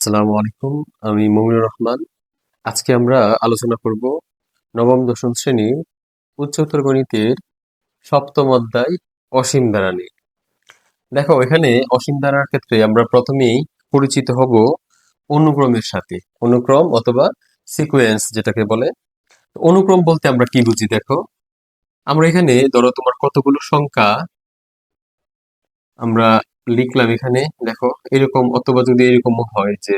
আসসালামু আলাইকুম, আমি মমিনুর রহমান। আজকে আমরা আলোচনা করব নবম দশম শ্রেণির উচ্চতর গণিতের সপ্তম অধ্যায় অসীম দ্বারা নিয়ে। দেখো, এখানে অসীম দ্বারার ক্ষেত্রে আমরা প্রথমেই পরিচিত হব অনুক্রমের সাথে, অনুক্রম অথবা সিকোয়েন্স যেটাকে বলে। অনুক্রম বলতে আমরা কি বুঝি, দেখো? আমরা এখানে, ধরো তোমার কতগুলো সংখ্যা? আমরা লিখলাম এখানে, দেখো, এরকম অথবা যদি এরকম হয় যে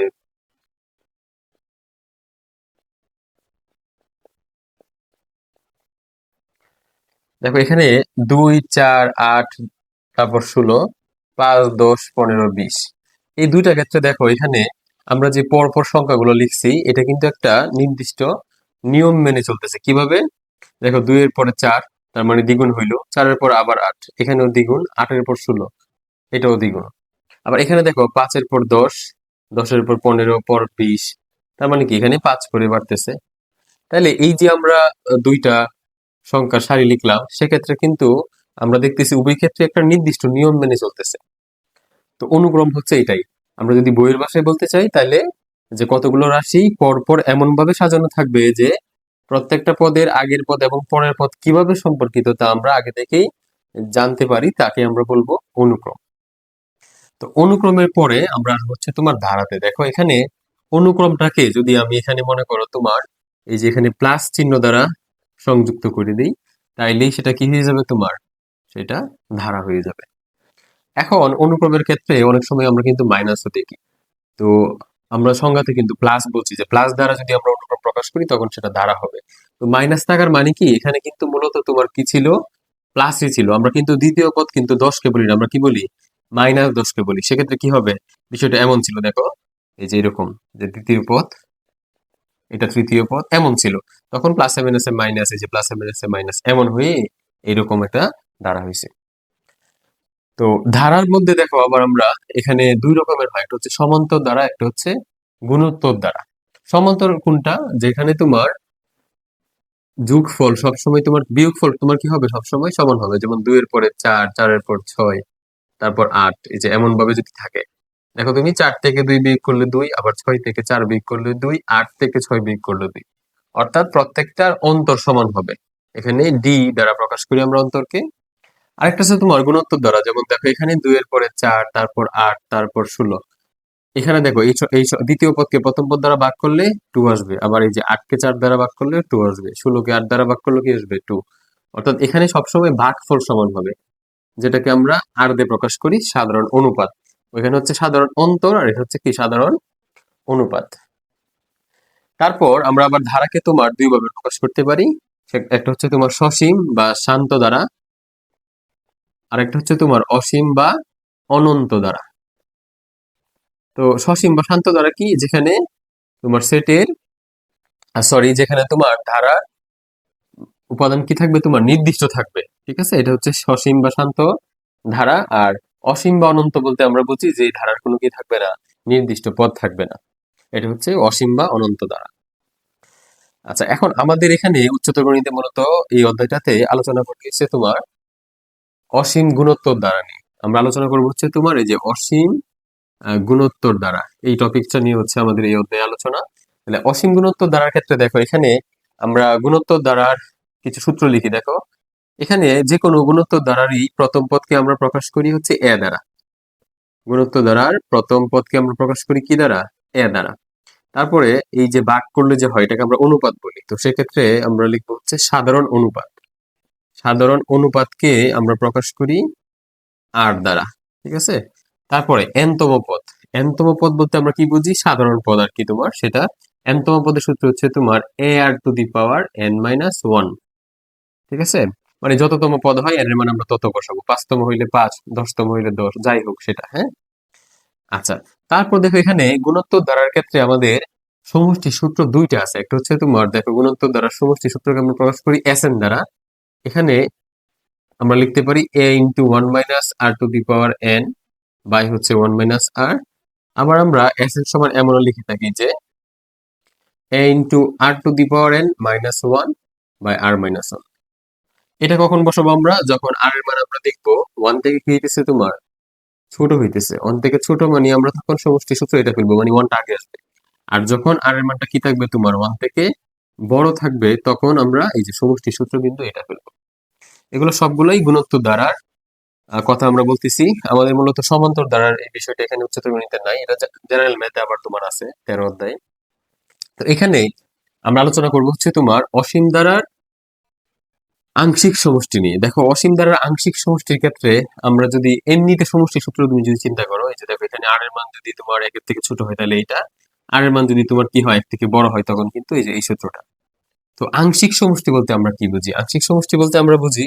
দেখো, এখানে দুই, চার, আট, তারপর ষোলো, পাঁচ, দশ, পনেরো, বিশ। এই দুইটা ক্ষেত্রে দেখো, এখানে আমরা যে পরপর সংখ্যাগুলো লিখছি, এটা কিন্তু একটা নির্দিষ্ট নিয়ম মেনে চলতেছে। কীভাবে? দেখো, দুইয়ের পরে চার, তার মানে দ্বিগুণ হইল। চারের পর আবার আট, এখানেও দ্বিগুণ, আটের পর ষোলো। এটাও দ্বিগুণ। আবার এখানে দেখো পাঁচের পর দশ, দশের পর পনেরো, পর বিশ, তার মানে কি? এখানে পাঁচ করে বাড়তেছে। তাহলে এই যে আমরা দুইটা সংখ্যা সারি লিখলাম, সেক্ষেত্রে কিন্তু আমরা দেখতেছি উভয় ক্ষেত্রে একটা নির্দিষ্ট নিয়ম মেনে চলতেছে। তো অনুক্রম হচ্ছে এটাই। আমরা যদি বইয়ের ভাষায় বলতে চাই তাহলে যে কতগুলো রাশি পরপর এমন ভাবে সাজানো থাকবে যে প্রত্যেকটা পদের আগের পদ এবং পরের পদ কীভাবে সম্পর্কিত তা আমরা আগে থেকেই জানতে পারি, তাকে আমরা বলব অনুক্রম। তো অনুক্রমের পরে আমরা হচ্ছে তোমার ধারাতে। দেখো এখানে অনুক্রমটাকে যদি আমি এখানে মনে করো তোমার এই যে এখানে প্লাস চিহ্ন দ্বারা সংযুক্ত করে দিই তাইলেই সেটা কি হয়ে যাবে তোমার? সেটা ধারা হয়ে যাবে। এখন অনুক্রমের ক্ষেত্রে অনেক সময় আমরা কিন্তু মাইনাসও দেখি। তো আমরা সংজ্ঞাতে কিন্তু প্লাস বলছি যে প্লাস দ্বারা যদি আমরা অনুক্রম প্রকাশ করি, তখন সেটা ধারা হবে। তো মাইনাস থাকার মানে কি? এখানে কিন্তু মূলত তোমার কি ছিল? প্লাসই ছিল। আমরা কিন্তু দ্বিতীয় পদ কিন্তু দশকে বলি না। আমরা কি বলি? মাইনাস দশকে বলি, সেক্ষেত্রে কি হবে? বিষয়টা এমন ছিল, দেখো। এই যে এরকম, যে দ্বিতীয় পদ, এটা তৃতীয় পথ এমন ছিল। তখন প্লাসে মাইনাসে মাইনাস এই যে প্লাসে মাইনাসে মাইনাস এমন হয়ে এরকম একটা ধারা হয়েছে। তো ধারার মধ্যে দেখো আবার আমরা এখানে দুই রকমের হয়, একটা হচ্ছে সমান্তর দ্বারা, একটা হচ্ছে গুণোত্তর দ্বারা। সমান্তর কোনটা? যেখানে তোমার যোগফল সবসময় তোমার বিয়োগফল তোমার কি হবে? সবসময় সমান হবে। যেমন দুইয়ের পরে চার, চারের পর ছয় তারপর আট, এই যে এমন ভাবে যদি থাকে। দেখো তুমি চার থেকে দুই বিয়োগ করলে দুই, আবার ছয় থেকে চার বিয়োগ করলে দুই, আট থেকে ছয় বিয়োগ করলে দুই। অর্থাৎ প্রত্যেকটার অন্তর সমান হবে। এখানে ডি দ্বারা প্রকাশ করি আমরা অন্তরকে। আরেকটা হচ্ছে তোমার গুণোত্তর দ্বারা, যেমন দেখো এখানে দুই এর পরে চার, তারপর আট, তারপর ষোলো। এখানে দেখো এই দ্বিতীয় পদকে প্রথম পদ দ্বারা ভাগ করলে টু আসবে। আবার এই যে আটকে চার দ্বারা ভাগ করলে টু আসবে। ষোলোকে আট দ্বারা ভাগ করলে কি আসবে? টু অর্থাৎ এখানে সবসময় ভাগফল সমান হবে। যেটাকে আমরা আর দিয়ে প্রকাশ করি সাধারণ অনুপাত। ওইখানে হচ্ছে সাধারণ অন্তর আর এটা হচ্ছে কি? সাধারণ অনুপাত। তারপর আমরা আবার ধারাকে তোমার দুই ভাবে প্রকাশ করতে পারি। একটা হচ্ছে তোমার সসীম বা শান্ত দ্বারা আর একটা হচ্ছে তোমার অসীম বা অনন্ত দ্বারা। তো সসীম বা শান্ত দ্বারা কি? যেখানে তোমার সেটের সরি যেখানে তোমার ধারা উপাদান কি থাকবে? তোমার নির্দিষ্ট থাকবে, ঠিক আছে? এটা হচ্ছে সসীম বা শান্ত ধারা, আর অসীম বা অনন্ত বলতে আমরা বুঝি যে ধারার কোনো কি থাকবে না, নির্দিষ্ট পদ থাকবে না। এটা হচ্ছে অসীম বা অনন্ত ধারা। আচ্ছা এখন আমাদের এখানে উচ্চতর গণিতে মূলত এই অধ্যায়টাতে আলোচনা করতেছে তোমার অসীম গুণোত্তর দ্বারা নিয়ে। আমরা আলোচনা করব হচ্ছে তোমার এই যে অসীম গুণোত্তর দ্বারা এই টপিকটা নিয়ে হচ্ছে আমাদের এই অধ্যায়ে আলোচনা। তাহলে অসীম গুণোত্তর দ্বারার ক্ষেত্রে দেখো, এখানে আমরা গুণোত্তর দ্বারার কিছু সূত্র লিখি, দেখো। এখানে যে কোনো গুণোত্তর দ্বারারই প্রথম পদকে আমরা প্রকাশ করি হচ্ছে এ দ্বারা। গুণোত্তর দ্বারার প্রথম পদকে আমরা প্রকাশ করি কি দ্বারা? এ দ্বারা। তারপরে এই যে বাক করলে যে হয়, এটাকে আমরা অনুপাত বলি। তো সেক্ষেত্রে আমরা লিখব হচ্ছে সাধারণ অনুপাত। সাধারণ অনুপাতকে আমরা প্রকাশ করি আর দ্বারা, ঠিক আছে? তারপরে এনতম পদ। এনতম পদ বলতে আমরা কি বুঝি? সাধারণ পদ আর কি তোমার। সেটা এনতম পদের সূত্র হচ্ছে তোমার a r to the power n minus one. ঠিক আছে? মানে যততম পদ হয়, এর মানে আমরা তত বসাবো। পাঁচতম হইলে পাঁচ, দশতম হইলে দশ, যাই হোক সেটা হ্যাঁ? আচ্ছা তারপর দেখো এখানে গুণোত্তর দ্বারার ক্ষেত্রে আমাদের সমষ্টি সূত্র দুইটা আছে। একটা হচ্ছে তোমার, দেখো গুণোত্তর দ্বারা সমষ্টি সূত্রকে আমরা প্রকাশ করি এস এন দ্বারা। এখানে আমরা লিখতে পারি a into one minus r to the power n by হচ্ছে ওয়ান মাইনাস আর আবার আমরা এস এর সমান এমনও লিখে থাকি যে a into r to the power n minus one by r minus one এটা কখন বসাবো আমরা? যখন আর এর মান আমরা দেখব, ওয়ান থেকে কি হইতেছে তোমার? ছোট হইতেছে। ওয়ান থেকে ছোট মানে আমরা তখন সমষ্টি সূত্র এটা ফেলব মানে ওয়ানটা আগে আসবে আর যখন আর এর মানটা কি থাকবে তোমার? ওয়ান থেকে বড় থাকবে, তখন আমরা এই যে সমষ্টি সূত্র বিন্দু এটা ফেলব এগুলো সবগুলোই গুণোত্তর দ্বারার কথা আমরা বলতেছি। আমাদের মূলত সমান্তর দ্বারার এই বিষয়টা এখানে উচ্চতর গণিতে নাই। এটা জেনারেল ম্যাথে আবার তোমার আছে, তেরো অধ্যায়ে। তো এখানে আমরা আলোচনা করব হচ্ছে তোমার অসীম দ্বারার আংশিক সমষ্টি নিয়ে। দেখো, অসীম দ্বারার আংশিক সমষ্টির ক্ষেত্রে আমরা যদি এমনিতে সমষ্টি সূত্র তুমি যদি চিন্তা করো, এই যে দেখো, এখানে আর এর মান যদি তোমার একের থেকে ছোট হয়, তাহলে এটা আর এর মান যদি তোমার কি হয় এক থেকে বড় হয়, তখন কিন্তু এই যে এই সূত্রটা। তো আংশিক সমষ্টি বলতে আমরা কি বুঝি? আংশিক সমষ্টি বলতে আমরা বুঝি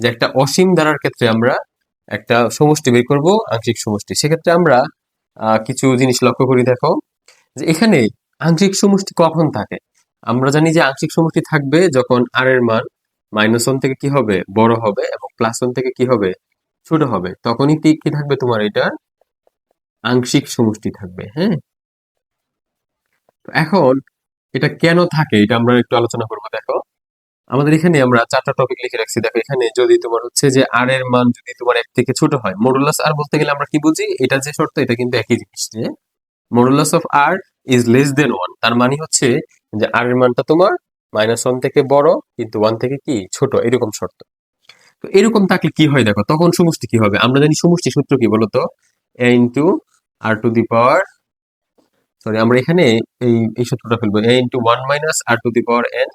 যে একটা অসীম দ্বারার ক্ষেত্রে আমরা একটা সমষ্টি বের করব, আংশিক সমষ্টি। সেক্ষেত্রে আমরা কিছু জিনিস লক্ষ্য করি, দেখো, যে এখানে আংশিক সমষ্টি কখন থাকে? আমরা জানি যে আংশিক সমষ্টি থাকবে যখন আর এর মান মাইনাস ওয়ান থেকে কি হবে? বড় হবে এবং প্লাস ওয়ান থেকে কি হবে? ছোট হবে। তখনই কি থাকবে তোমার? এটা আংশিক সমষ্টি থাকবে হ্যাঁ? এখন এটা কেন থাকে? এটা আমরা একটু আলোচনা করব, দেখো। আমাদের এখানে আমরা চারটা টপিক লিখে রাখছি। দেখো, এখানে যদি তোমার হচ্ছে যে আর এর মান যদি তোমার এক থেকে ছোট হয় মডুলাস আর বলতে গেলে আমরা কি বুঝি? এটা যে শর্ত, এটা কিন্তু একই জিনিস, যে modulus of r is less than one তার মানে হচ্ছে যে আর এর মানটা তোমার মাইনাস ওয়ান থেকে বড়, কিন্তু ওয়ান থেকে কি? ছোট, এরকম শর্ত। তো এরকম থাকলে কি হয় দেখো, তখন সমষ্টি কি হবে? আমরা জানি সমষ্টি সূত্র কি বলতো? A into r to the power sorry আমরা এখানে এই এই সূত্রটা ফেলব। A into one minus r to the power n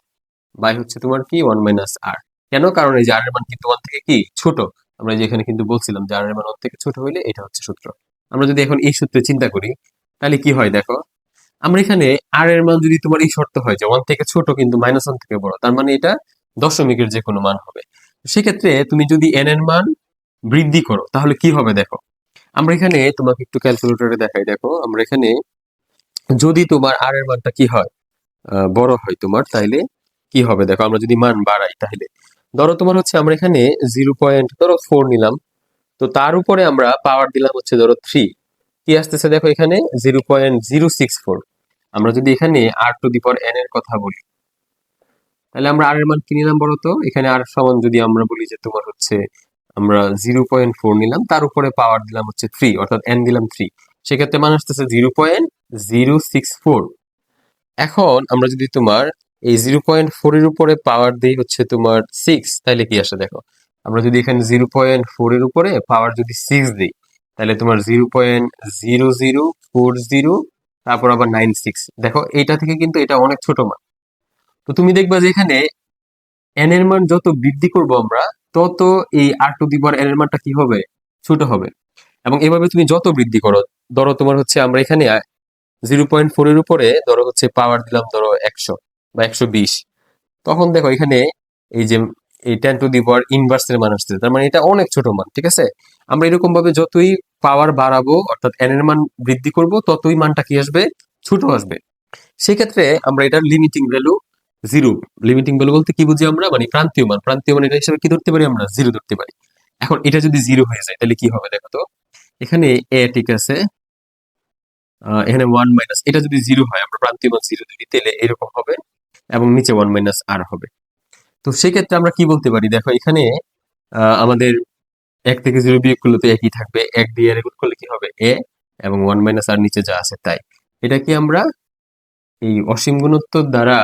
by হচ্ছে তোমার কি? ওয়ান মাইনাস আর কেন? কারণ এই যে আর এর মান কিন্তু ওয়ান থেকে কি? ছোট। আমরা যে এখানে কিন্তু বলছিলাম যে আর এর মান ওয়ান থেকে ছোট হইলে এটা হচ্ছে সূত্র। আমরা যদি এখন এই সূত্রে চিন্তা করি, তাহলে কি হয় দেখো? আমরা এখানে আর এর মান যদি তোমার এই শর্ত হয় যে ওয়ান থেকে ছোট কিন্তু মাইনাস ওয়ান থেকে বড়, তার মানে এটা দশমিকের যে কোনো মান হবে। সেক্ষেত্রে তুমি যদি এন এর মান বৃদ্ধি করো, তাহলে কি হবে দেখো? আমরা এখানে তোমাকে একটু ক্যালকুলেটরে দেখাই, দেখো, আমরা এখানে যদি তোমার আর এর মানটা কি হয় বড় হয় তোমার, তাইলে কি হবে? দেখো, আমরা যদি মান বাড়াই তাহলে। ধরো তোমার হচ্ছে আমরা এখানে জিরো পয়েন্ট ধরো ফোর নিলাম, তো তার উপরে আমরা পাওয়ার দিলাম হচ্ছে ধরো থ্রি কি আসতেছে দেখো এখানে? Zero point zero six four. আমরা যদি এখানে আর টু দি পাওয়ার এন এর কথা বলি, তাহলে আমরা আর এর মান কি নিলাম বলো তো? এখানে আর সমান যদি আমরা বলি যে তোমার হচ্ছে আমরা জিরো পয়েন্ট ফোর নিলাম, তার উপরে পাওয়ার দিলাম হচ্ছে থ্রি অর্থাৎ এন দিলাম থ্রি সেক্ষেত্রে মান আসতেছে zero point zero six four. এখন আমরা যদি তোমার এই জিরো পয়েন্ট ফোর এর উপরে পাওয়ার দিই হচ্ছে তোমার সিক্স তাহলে কি আসে দেখো? আমরা যদি এখানে জিরো পয়েন্ট ফোর এর উপরে পাওয়ার যদি সিক্স দিই তাহলে তোমার zero point zero zero four zero তারপর আবার নাইন সিক্স দেখো এটা থেকে কিন্তু এটা অনেক ছোট মান। তো তুমি দেখবা যে এখানে এন এর মান যত বৃদ্ধি করব আমরা, তত এই আর টু দি পাওয়ার এন এর মানটা কি হবে? ছোট হবে। এবং এভাবে তুমি যত বৃদ্ধি করো, ধরো তোমার হচ্ছে আমরা এখানে জিরো পয়েন্ট ফোর এর উপরে ধরো হচ্ছে পাওয়ার দিলাম ধরো একশো বা একশো বিশ। তখন দেখো এখানে এই যে এই টেন টু দি পাওয়ার ইনভার্সের মান আসছে তার মানে এটা অনেক ছোট মান, ঠিক আছে? আমরা এরকম ভাবে যতই পাওয়ার বাড়াবো, অর্থাৎ এন এর মান বৃদ্ধি করব, ততই মানটা কি আসবে? ছোট আসবে। সেক্ষেত্রে আমরা এটার limiting value zero limiting value বলতে কি বুঝি আমরা? মানে প্রান্তীয় মান। প্রান্তীয় মান এটা হিসেবে কি ধরতে পারি আমরা? জিরো ধরতে পারি। এখন এটা যদি জিরো হয়ে যায়, তাহলে কি হবে দেখো তো? এখানে এ ঠিক আছে। এখানে ওয়ান মাইনাস এটা যদি জিরো হয়, আমরা প্রান্তীয় মান জিরো ধরি তাহলে এরকম হবে এবং নিচে ওয়ান মাইনাস আর হবে। তো সেক্ষেত্রে আমরা কি বলতে পারি? দেখো এখানে আমাদের এক থেকে জিরো বিয়োগ করলে তো একই থাকবে। এক দিয়ে আর করলে কি হবে? এ এবং ওয়ান মাইনাস আর নিচে যা আছে তাই। এটা কি আমরা এই অসীম গুণোত্তর দ্বারা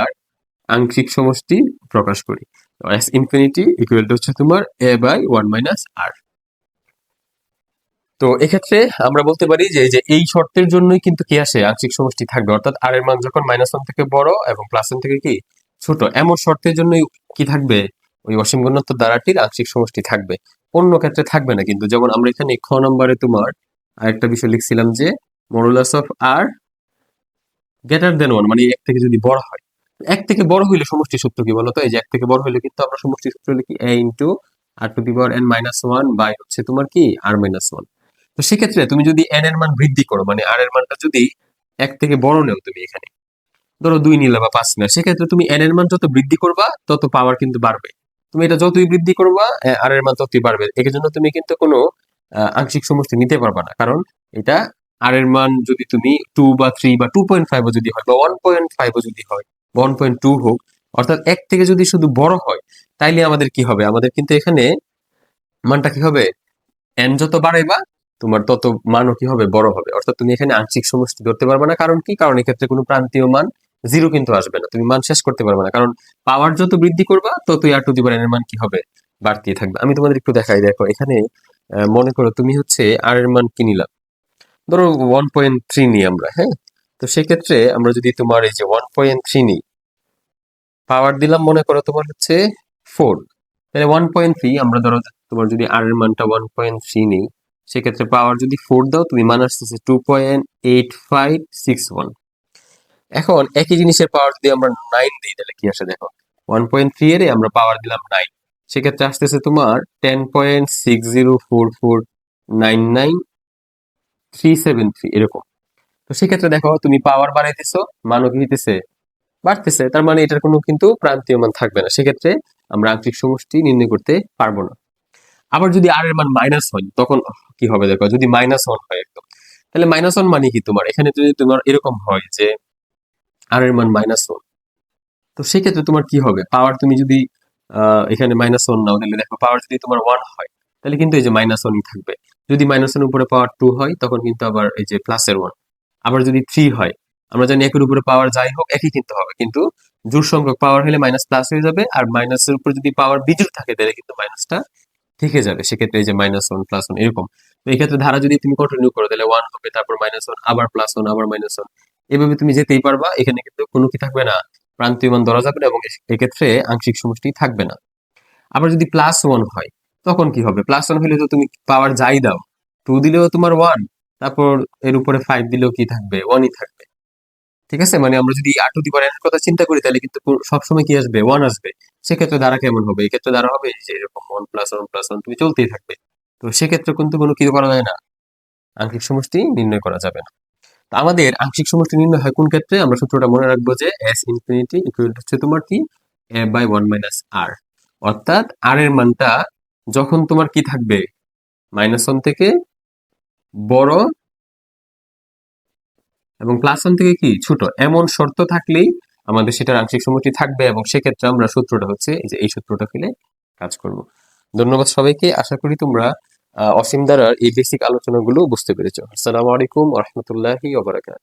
আংশিক সমষ্টি প্রকাশ করি। এস ইনফিনিটি ইকুয়াল টু হচ্ছে তোমার a by one minus r তো এক্ষেত্রে আমরা বলতে পারি যে এই যে এই শর্তের জন্যই কিন্তু কি আসে? আংশিক সমষ্টি থাকবে। অর্থাৎ আর এর মান যখন মাইনাস ওয়ান থেকে বড় এবং প্লাস ওয়ান থেকে কি? ছোট। এমন শর্তের জন্যই কি থাকবে? ওই অসীম গুণোত্তর দ্বারাটির আংশিক সমষ্টি থাকবে। অন্য ক্ষেত্রে থাকবে না। কিন্তু যেমন আমরা এখানে খ নম্বরে তোমার আরেকটা বিষয় লিখছিলাম যে modulus of r greater than one মানে এক থেকে যদি বড় হয়। এক থেকে বড় হইলে সমষ্টি সূত্র কি বলতো? এই যে এক থেকে বড় হইলে কিন্তু আমরা সমষ্টি সূত্র লিখি a into r to the power n minus one by হচ্ছে তোমার কি? আর মাইনাস ওয়ান তো সেক্ষেত্রে তুমি যদি এন এর মান বৃদ্ধি করো মানে আর এর মানটা যদি এক থেকে বড় নেও তুমি এখানে, ধরো দুই নিলে বা পাঁচ নিলে, সেক্ষেত্রে তুমি এন এর মান যত বৃদ্ধি করবা, তত পাওয়ার কিন্তু বাড়বে। তুমি এটা যতই বৃদ্ধি করবা আর এর মান ততই বাড়বে। এর জন্য তুমি কিন্তু কোনো আংশিক সমষ্টি নিতে পারবা না। কারণ এটা আর এর মান যদি তুমি টু বা থ্রি বা টু পয়েন্ট ফাইভও যদি হয় বা ওয়ান পয়েন্ট ফাইভও যদি হয় ওয়ান পয়েন্ট টু হোক, অর্থাৎ এক থেকে যদি শুধু বড় হয়, তাইলে আমাদের কি হবে? আমাদের কিন্তু এখানে মানটা কি হবে? এন যত বাড়াইবা, তোমার তত মানও কি হবে? বড় হবে। অর্থাৎ তুমি এখানে আংশিক সমষ্টি ধরতে পারবে না। কারণ কি? কারণ এক্ষেত্রে কোনো প্রান্তীয় মান জিরো কিন্তু আসবে না। তুমি মান শেষ করতে পারবে না। কারণ পাওয়ার যত বৃদ্ধি করবা, ততই আর টু দি পাওয়ার এর মান কি হবে? বাড়তে থাকবে। আমি তোমাদের একটু দেখাই। দেখো, এখানে মনে করো তুমি হচ্ছে আর এর মান কি নিলাম? ধরো ওয়ান পয়েন্ট থ্রি নিই আমরা হ্যাঁ? তো সেক্ষেত্রে আমরা যদি তোমার এই যে ওয়ান পয়েন্ট থ্রি নিই পাওয়ার দিলাম মনে করো তোমার হচ্ছে ফোর তাহলে ওয়ান পয়েন্ট থ্রি আমরা ধরো তোমার যদি আর এর মানটা ওয়ান পয়েন্ট থ্রি নিই, সেক্ষেত্রে পাওয়ার যদি ফোর দাও, তুমি মান আসতেছে two point eight five six one এখন একই জিনিসের পাওয়ার যদি আমরা নাইন দিই, তাহলে কি আসে দেখো? ওয়ান পয়েন্ট থ্রি এর আমরা পাওয়ার দিলাম নাইন সেক্ষেত্রে আসতেছে তোমার ten point six zero four four nine nine three seven three এরকম। তো সেক্ষেত্রে দেখো, তুমি পাওয়ার বাড়াইতেছো মানও কি বাড়তেছে। তার মানে এটার কোনো কিন্তু প্রান্তীয় মান থাকবে না। সেক্ষেত্রে আমরা আংশিক সমষ্টি নির্ণয় করতে পারব না। আবার যদি আর এর মান মাইনাস হয়, তখন কি হবে দেখো? যদি মাইনাস ওয়ান হয় একদম। তাহলে মাইনাস ওয়ান মানে কি তোমার? এখানে যদি তোমার এরকম হয় যে আর এর মান মাইনাস ওয়ান তো সেক্ষেত্রে তোমার কি হবে? পাওয়ার তুমি যদি এখানে মাইনাস ওয়ান নাও, তাহলে দেখো পাওয়ার যদি তোমার ওয়ান হয়, তাহলে কিন্তু এই যে মাইনাস ওয়ানই থাকবে। যদি মাইনাস ওয়ান উপরে পাওয়ার টু হয়, তখন কিন্তু আবার এই যে প্লাসের ওয়ান আবার যদি থ্রি হয়, আমরা জানি একের উপরে পাওয়ার যাই হোক, একই কিন্তু হবে। কিন্তু জোর সংখ্যক পাওয়ার হলে মাইনাস প্লাস হয়ে যাবে, আর মাইনাসের উপরে যদি পাওয়ার বিজুর থাকে, তাহলে কিন্তু মাইনাসটা থেকে যাবে। সেক্ষেত্রে এই যে মাইনাস ওয়ান প্লাস ওয়ান এরকম। তো এই ক্ষেত্রে ধারা যদি তুমি কন্টিনিউ করো, তাহলে ওয়ান হবে, তারপর মাইনাস ওয়ান আবার প্লাস ওয়ান আবার মাইনাস ওয়ান এভাবে তুমি যেতেই পারবা, এখানে কিন্তু কোনো কি থাকবে না প্রান্তীয় মান ধরা যাবে না এবং এক্ষেত্রে আংশিক সমষ্টি থাকবে না। আবার যদি প্লাস ওয়ান হয়, তখন কি হবে? প্লাস ওয়ান হলে তো তুমি পাওয়ার যাই দাও। টু দিলেও তোমার ওয়ান তারপর এর উপরে ফাইভ দিলেও কি থাকবে? ওয়ানই থাকবে। ঠিক আছে? মানে আমরা যদি আর টু দি পাওয়ার কথা চিন্তা করি, তাহলে কিন্তু সবসময় কি আসবে? ওয়ান আসবে। সেক্ষেত্রে দ্বারা কেমন হবে? এক্ষেত্রে দ্বারা হবে যে এরকম one plus one plus one তুমি চলতেই থাকবে। তো সেক্ষেত্রে কিন্তু কোনো কি করা যায় না। আংশিক সমষ্টি নির্ণয় করা যাবে না। আমাদের আংশিক সমষ্টি নির্ণয় হয় কোন ক্ষেত্রে? আমরা সূত্রটা মনে রাখব যে এস ইনফিনিটি ইকুয়াল হচ্ছে তোমার কি? A by one minus r অর্থাৎ আর এর মানটা যখন তোমার কি থাকবে? মাইনাস ওয়ান থেকে বড় এবং প্লাস ওয়ান থেকে কি? ছোট। এমন শর্ত থাকলেই আমাদের সেটার আংশিক সমষ্টি থাকবে এবং সেক্ষেত্রে আমরা সূত্রটা হচ্ছে এই যে এই সূত্রটা ফেলে কাজ করব। ধন্যবাদ সবাইকে। আশা করি তোমরা অসীম দ্বারার এই বেসিক আলোচনাগুলো বুঝতে পেরেছ। আসসালামু আলাইকুম রহমতুল্লাহি ওবরাকাত